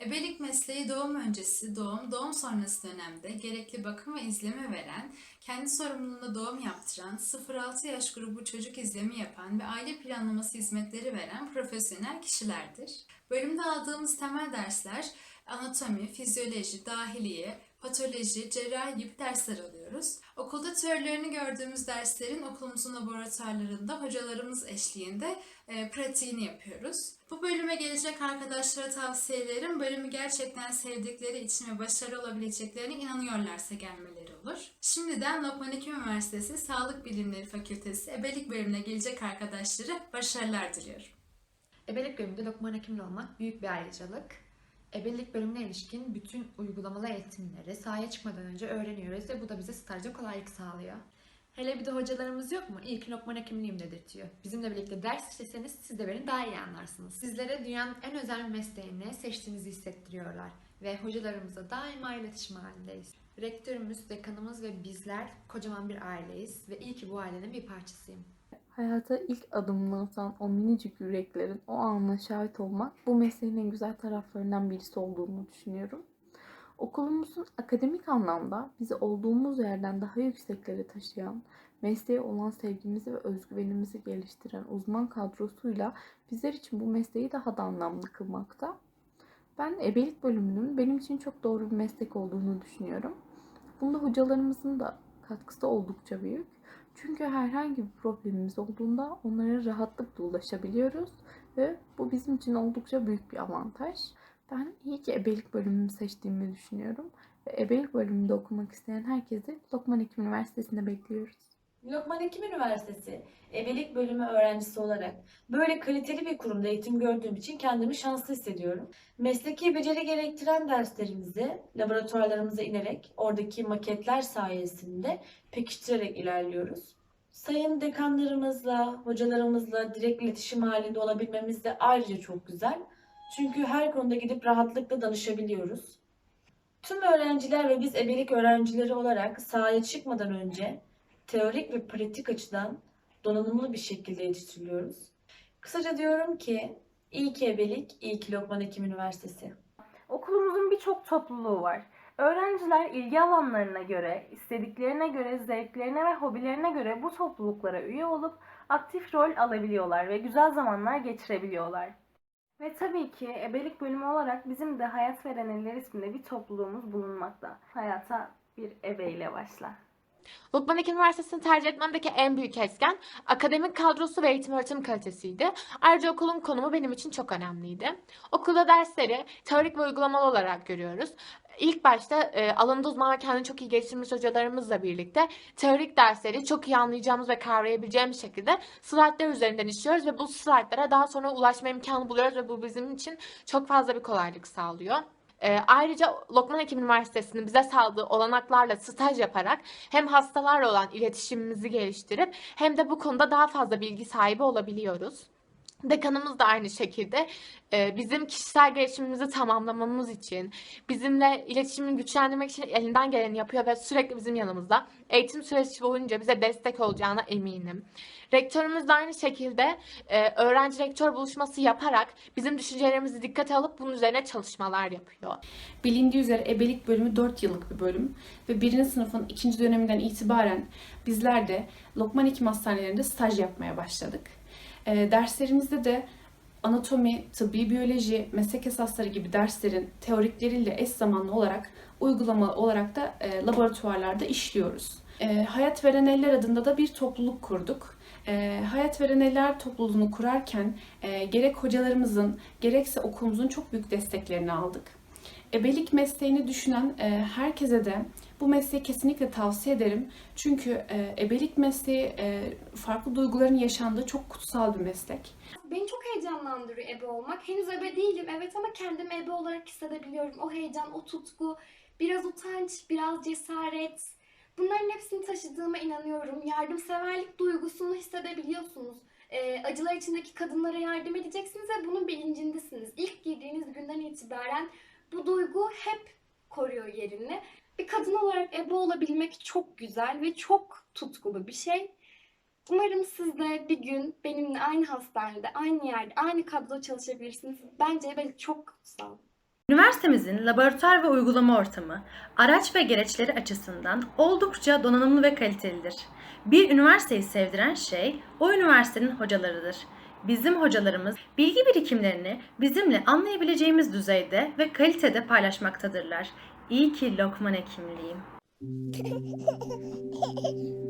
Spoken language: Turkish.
Ebelik mesleği doğum öncesi, doğum, doğum sonrası dönemde gerekli bakım ve izleme veren, kendi sorumluluğunda doğum yaptıran, 0-6 yaş grubu çocuk izlemi yapan ve aile planlaması hizmetleri veren profesyonel kişilerdir. Bölümde aldığımız temel dersler anatomi, fizyoloji, dahiliye, patoloji, cerrahi gibi dersler alıyoruz. Okulda teorilerini gördüğümüz derslerin okulumuzun laboratuvarlarında hocalarımız eşliğinde e, pratiğini yapıyoruz. Bu bölüme gelecek arkadaşlara tavsiyelerim bölümü gerçekten sevdikleri için ve başarılı olabileceklerine inanıyorlarsa gelmeleri olur. Şimdiden Lokman Hekim Üniversitesi Sağlık Bilimleri Fakültesi Ebelik bölümüne gelecek arkadaşlara başarılar diliyorum. Ebelik bölümünde Lokman hekimli olmak büyük bir ayrıcalık. Ebelik bölümüne ilişkin bütün uygulamalı eğitimleri sahaya çıkmadan önce öğreniyoruz ve bu da bize stajda kolaylık sağlıyor. Hele bir de hocalarımız yok mu? İyi ki Lokman hekimliyim dedirtiyor. Bizimle birlikte ders işleseniz siz de beni daha iyi anlarsınız. Sizlere dünyanın en özel mesleğini seçtiğinizi hissettiriyorlar ve hocalarımızla daima iletişim halindeyiz. Rektörümüz, dekanımız ve bizler kocaman bir aileyiz ve iyi ki bu ailenin bir parçasıyım. Hayata ilk adımını atan o minicik yüreklerin o anına şahit olmak bu mesleğin en güzel taraflarından birisi olduğunu düşünüyorum. Okulumuzun akademik anlamda bizi olduğumuz yerden daha yükseklere taşıyan, mesleğe olan sevgimizi ve özgüvenimizi geliştiren uzman kadrosuyla bizler için bu mesleği daha da anlamlı kılmakta. Ben ebelik bölümünün benim için çok doğru bir meslek olduğunu düşünüyorum. Bunda hocalarımızın da katkısı oldukça büyük. Çünkü herhangi bir problemimiz olduğunda onlara rahatlıkla ulaşabiliyoruz ve bu bizim için oldukça büyük bir avantaj. Ben iyi ki ebelik bölümümü seçtiğimi düşünüyorum ve ebelik bölümünde okumak isteyen herkesi Lokman Hekim Üniversitesi'nde bekliyoruz. Lokman Hekim Üniversitesi Ebelik Bölümü öğrencisi olarak böyle kaliteli bir kurumda eğitim gördüğüm için kendimi şanslı hissediyorum. Mesleki beceri gerektiren derslerimizi laboratuvarlarımıza inerek oradaki maketler sayesinde pekiştirerek ilerliyoruz. Sayın dekanlarımızla, hocalarımızla direkt iletişim halinde olabilmemiz de ayrıca çok güzel. Çünkü her konuda gidip rahatlıkla danışabiliyoruz. Tüm öğrenciler ve biz ebelik öğrencileri olarak sahaya çıkmadan önce teorik ve pratik açıdan donanımlı bir şekilde yetiştiriliyoruz. Kısaca diyorum ki iyi ki ebelik, iyi ki Lokman Hekim Üniversitesi. Okulumuzun birçok topluluğu var. Öğrenciler ilgi alanlarına göre, istediklerine göre, zevklerine ve hobilerine göre bu topluluklara üye olup aktif rol alabiliyorlar ve güzel zamanlar geçirebiliyorlar. Ve tabii ki ebelik bölümü olarak bizim de Hayat Veren Eller isminde bir topluluğumuz bulunmakta. Hayata bir ebeyle başla. Lokman Hekim Üniversitesi'ni tercih etmemdeki en büyük etken akademik kadrosu ve eğitim öğretim kalitesiydi. Ayrıca okulun konumu benim için çok önemliydi. Okulda dersleri teorik ve uygulamalı olarak görüyoruz. İlk başta e, alanında uzman ve kendini çok iyi geliştirmiş hocalarımızla birlikte teorik dersleri çok iyi anlayacağımız ve kavrayabileceğimiz şekilde slaytlar üzerinden işliyoruz ve bu slaytlara daha sonra ulaşma imkanı buluyoruz ve bu bizim için çok fazla bir kolaylık sağlıyor. E, ayrıca Lokman Hekim Üniversitesi'nin bize sağladığı olanaklarla staj yaparak hem hastalarla olan iletişimimizi geliştirip hem de bu konuda daha fazla bilgi sahibi olabiliyoruz. Dekanımız da aynı şekilde e, bizim kişisel gelişimimizi tamamlamamız için, bizimle iletişimini güçlendirmek için elinden geleni yapıyor ve sürekli bizim yanımızda. Eğitim süreci boyunca bize destek olacağına eminim. Rektörümüz de aynı şekilde e, öğrenci rektör buluşması yaparak bizim düşüncelerimizi dikkate alıp bunun üzerine çalışmalar yapıyor. Bilindiği üzere ebelik bölümü 4 yıllık bir bölüm ve birinci sınıfın ikinci döneminden itibaren bizler de Lokman Hekim Hastanelerinde staj yapmaya başladık. E, derslerimizde de anatomi, tıbbi biyoloji, meslek esasları gibi derslerin teorikleriyle eş zamanlı olarak uygulama olarak da e, laboratuvarlarda işliyoruz. E, Hayat Veren Eller adında da bir topluluk kurduk. E, Hayat Veren Eller topluluğunu kurarken e, gerek hocalarımızın gerekse okulumuzun çok büyük desteklerini aldık. Ebelik mesleğini düşünen e, herkese de bu mesleği kesinlikle tavsiye ederim. Çünkü e, ebelik mesleği e, farklı duyguların yaşandığı çok kutsal bir meslek. Beni çok heyecanlandırıyor ebe olmak. Henüz ebe değilim evet ama kendimi ebe olarak hissedebiliyorum. O heyecan, o tutku, biraz utanç, biraz cesaret. Bunların hepsini taşıdığıma inanıyorum. Yardımseverlik duygusunu hissedebiliyorsunuz. Ee, acılar içindeki kadınlara yardım edeceksiniz ve bunun bilincindesiniz. İlk girdiğiniz günden itibaren bu duygu hep koruyor yerini. Bir kadın olarak ebe olabilmek çok güzel ve çok tutkulu bir şey. Umarım siz de bir gün benimle aynı hastanede, aynı yerde, aynı kadroda çalışabilirsiniz. Bence ebelik çok kutsal. Üniversitemizin laboratuvar ve uygulama ortamı, araç ve gereçleri açısından oldukça donanımlı ve kalitelidir. Bir üniversiteyi sevdiren şey o üniversitenin hocalarıdır. Bizim hocalarımız bilgi birikimlerini bizimle anlayabileceğimiz düzeyde ve kalitede paylaşmaktadırlar. İyi ki Lokman Hekimliyim.